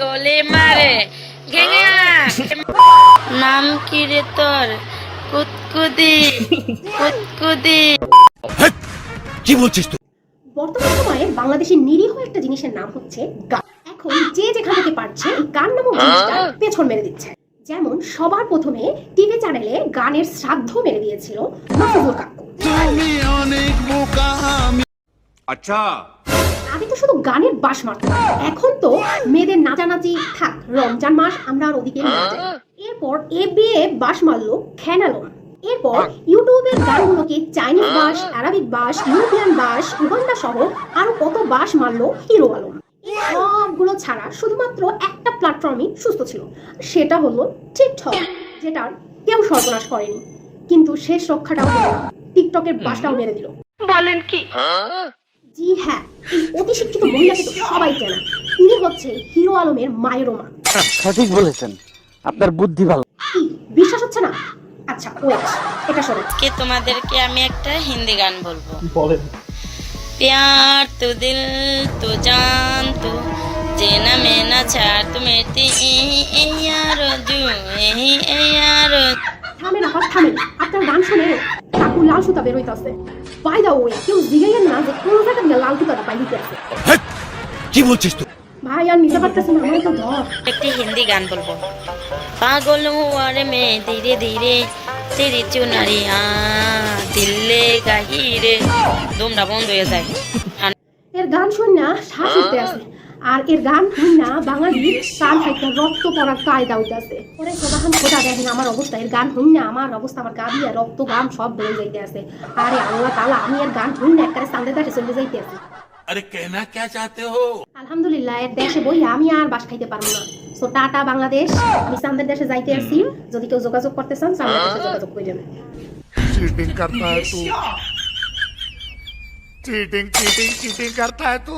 গলে মারে। নাম কি রে তোর? কুতকুদি কুতকুদি কি বলছিস তুই? বর্তমান সময়ে বাংলাদেশের নিরীহ একটা জিনিসের নাম হচ্ছে গান এখন যে যেখান থেকে পারছে এই গান নামক জিনিসটা পেছন মেরে দিচ্ছে। যেমন সবার প্রথমে টিভি চ্যানেলে গানের শ্রাদ্ধ মেরে দিয়েছিল কাকু। আচ্ছা আগে তো শুধু গানের বাস মারত এখন তো মেয়েদের নাচানাচি থাক রমজান মাস আমরা আর ওদিকে এরপর এ বিয়ে বাস মারলো খ্যানালম এরপর ইউটিউবের গানগুলোকে চাইনিজ বাস আরবিক বাস ইউরোপিয়ান বাস উগান্ডা সহ আরও কত বাস মারলো হিরো আলম। এই সবগুলো ছাড়া শুধুমাত্র একটা প্ল্যাটফর্মই সুস্থ ছিল। সেটা হলো টিকটক যেটার কেউ সর্বনাশ করেনি। কিন্তু শেষ রক্ষাটাও টিকটকের বাসটাও মেরে দিল। বলেন কি? জি হ্যাঁ অতি শিক্ষিত মহিলাকে তো সবাই চেনে তিনি হচ্ছে হিরো আলমের মায়ের মা সঠিক বলেছেন আপনার বুদ্ধি ভালো কি বিশ্বাস হচ্ছে না আচ্ছা ওয়েট এটা শোনো কে তোমাদেরকে আমি একটা হিন্দি গান বলবো বলেন प्यार तो दिल तो जान तो जेना में ना चार तो मेरी यारो जू यारो থামেন আবার থামেন আপনার গান শুনে কাকু লাল সুতা বেরোইতেছে বাই দা ওয়ে কেউ জিগাইয়েন না যে কোন জায়গা দিয়ে লাল সুতাটা বাইরে আছে কি বলছিস তুই? ভাই আর নিতে পারতেছি না আমার তো ধর একটি হিন্দি গান বলব। পাগল হুয়া রে মে ধীরে ধীরে তেরি চুনারিয়া দিল্লে গাহিরে। দুমটা বন্ধ হয়ে যায়। এর গান শুন না শ্বাস উঠতে আছে আর এর গান না বাঙালি তার একটা রক্ত পড়ার কায়দা উঠে ওরে সবাহান দেখেন আমার অবস্থা এর গান হই না আমার অবস্থা আমার গাবি আর রক্ত গান সব বেড়ে যাইতে আছে আরে আল্লাহ তালা আমি এর গান হই না একটা সামনে দাঁড়িয়ে চলে যাইতে আছে আরে কেনা কে চাতে হো? আলহামদুলিল্লাহ এর দেশে বই আমি আর বাস খাইতে পারব না। টাটা বাংলাদেশ আমি সামনের দেশে যাইতে আছি যদি কেউ যোগাযোগ করতে চান দেশে যোগাযোগ করে चीटिंग चीटिंग चीटिंग करता है तू।